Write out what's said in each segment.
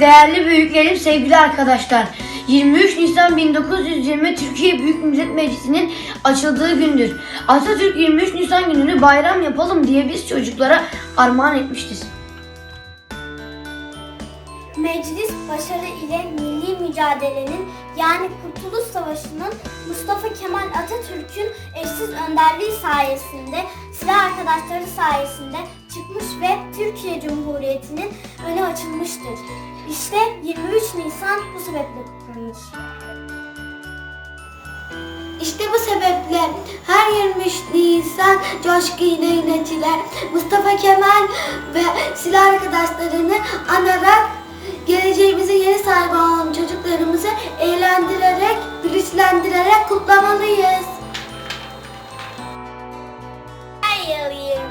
Değerli büyüklerim, sevgili arkadaşlar. 23 Nisan 1920 Türkiye Büyük Millet Meclisi'nin açıldığı gündür. Atatürk 23 Nisan gününü bayram yapalım diye biz çocuklara armağan etmiştir. Meclis başarı ile milli mücadelenin yani Kurtuluş Savaşı'nın Mustafa Kemal Atatürk'ün eşsiz önderliği sayesinde, silah arkadaşları sayesinde çıkmış ve Türkiye Cumhuriyeti'nin önü açılmıştır. İşte 23 Nisan bu sebeple kutlanır. İşte bu sebeple her 23 Nisan coşkuyla yönetiler. Mustafa Kemal ve silah arkadaşlarını anarak geleceğimize yeni sahibi olan çocuklarımızı eğlendirerek, bilinçlendirerek kutlamalıyız. Her yıl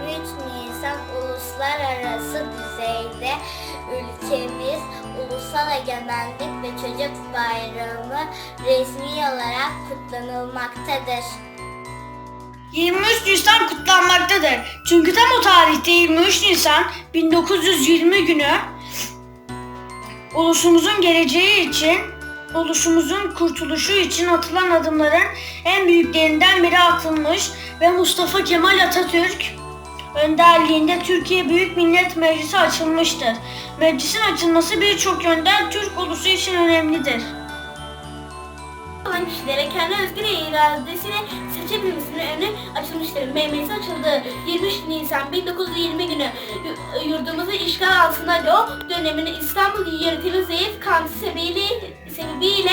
23 Nisan uluslararası düzeyde ülkemiz Ulusal Egemenlik ve Çocuk Bayramı resmi olarak kutlanılmaktadır. 23 Nisan kutlanmaktadır. Çünkü tam o tarihte 23 Nisan 1920 günü ulusumuzun geleceği için, ulusumuzun kurtuluşu için atılan adımların en büyüklerinden biri atılmış ve Mustafa Kemal Atatürk önderliğinde Türkiye Büyük Millet Meclisi açılmıştır. Meclisin açılması birçok yönden Türk ulusu için önemlidir. olan kişilere kendi özgür iradesini seçebilmesinin önü açılmıştır. Meclis açıldı. 23 Nisan 1920 günü yu- yurdumuzu işgal altındaydı. O döneminde İstanbul yönetimi zayıf kandı sebebiyle, sebebiyle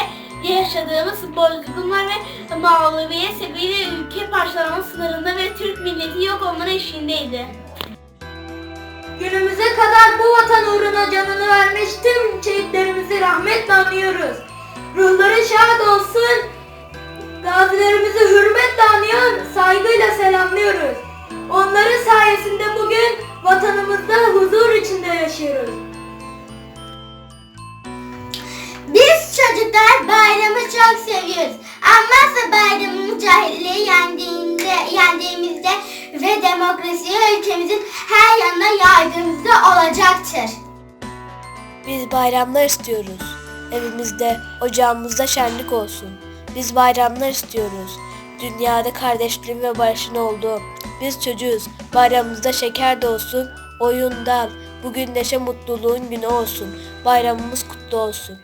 yaşadığımız boykotlar ve mağlubiyet sebebiyle ülke parçalanma sınırında ve Türk milleti yok olmanın eşiğindeydi. Günümüze kadar bu vatan uğruna canını vermiş tüm şehitlerimizi rahmetle anıyoruz. Ruhları şad olsun. Gazilerimizi hürmetle anıyor, saygıyla selamlıyoruz. Onların sayesinde bugün seviyoruz. Ama bayramın cahilliği yendiğinde, yendiğimizde ve demokrasi ülkemizin her yanına yaydığımızda olacaktır. Biz bayramlar istiyoruz. Evimizde, ocağımızda şenlik olsun. Biz bayramlar istiyoruz. Dünyada kardeşliğin ve barışın olduğu. Biz çocuğuz. Bayramımızda şeker de olsun, oyundan. Bugün neşe mutluluğun günü olsun. Bayramımız kutlu olsun.